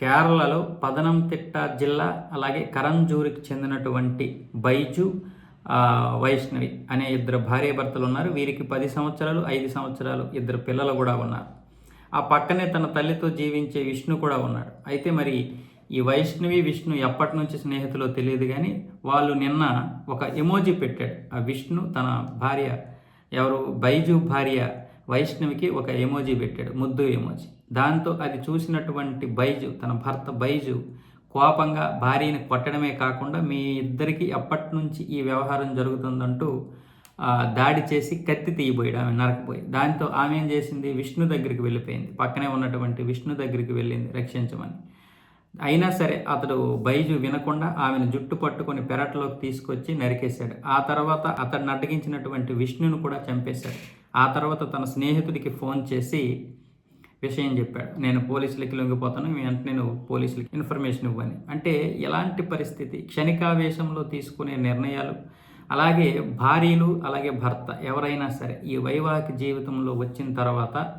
కేరళలో పదనంతిట్ట జిల్లా అలాగే కరంజూరికి చెందినటువంటి బైజు వైష్ణవి అనే ఇద్దరు భార్యాభర్తలు ఉన్నారు. వీరికి పది సంవత్సరాలు ఐదు సంవత్సరాలు ఇద్దరు పిల్లలు కూడా ఉన్నారు. ఆ పక్కనే తన తల్లితో జీవించే విష్ణు కూడా ఉన్నాడు. అయితే మరి ఈ వైష్ణవి విష్ణు ఎప్పటి నుంచి స్నేహితులో తెలియదు కానీ వాళ్ళు నిన్న ఒక ఎమోజీ పెట్టాడు. ఆ విష్ణు తన భార్య ఎవరు? బైజు భార్య వైష్ణవికి ఒక ఎమోజీ పెట్టాడు. ముద్దు ఎమోజీ. దాంతో అది చూసినటువంటి బైజు తన భర్త బైజు కోపంగా భార్యని కొట్టడమే కాకుండా మీ ఇద్దరికి ఎప్పటి నుంచి ఈ వ్యవహారం జరుగుతుందంటూ దాడి చేసి కత్తి తీయబోయాడు ఆమె నరకపోయి దాంతో ఆమె ఏం చేసింది? విష్ణు దగ్గరికి వెళ్ళిపోయింది. పక్కనే ఉన్నటువంటి విష్ణు దగ్గరికి వెళ్ళింది రక్షించమని. అయినా సరే అతడు బైజు వినకుండా ఆమెను జుట్టు పట్టుకొని పెరట్లోకి తీసుకొచ్చి నరికేశాడు. ఆ తర్వాత అతడిని అడ్డగించినటువంటి విష్ణును కూడా చంపేశాడు. ఆ తర్వాత తన స్నేహితుడికి ఫోన్ చేసి విషయం చెప్పాడు. నేను పోలీసులకి లొంగిపోతాను వెంటనే నువ్వు పోలీసులకి ఇన్ఫర్మేషన్ ఇవ్వని. అంటే ఎలాంటి పరిస్థితి? క్షణికావేశంలో తీసుకునే నిర్ణయాలు అలాగే భార్యలు అలాగే భర్త ఎవరైనా సరే ఈ వైవాహిక జీవితంలో వచ్చిన తర్వాత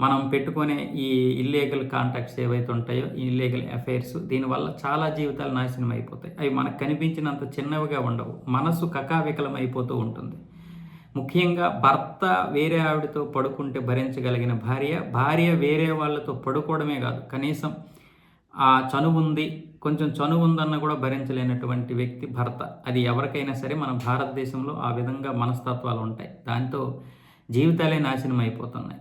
మనం పెట్టుకునే ఈ ఇల్లీగల్ కాంటాక్ట్స్ ఏవైతే ఉంటాయో ఈ ఇల్లీగల్ అఫైర్స్ దీనివల్ల చాలా జీవితాలు నాశనం అయిపోతాయి. అవి మనకు కనిపించినంత చిన్నవిగా ఉండవు. మనసు కకావికలం అయిపోతూ ఉంటుంది. ముఖ్యంగా భర్త వేరే ఆవిడతో పడుకుంటే భరించగలిగిన భార్య భార్య వేరే వాళ్ళతో పడుకోవడమే కాదు కనీసం ఆ చనువు ఉంది కొంచెం చనువు ఉందన్న కూడా భరించలేనటువంటి వ్యక్తి భర్త. అది ఎవరికైనా సరే మన భారతదేశంలో ఆ విధంగా మనస్తత్వాలు ఉంటాయి. దాంతో జీవితాలే నాశనం అయిపోతున్నాయి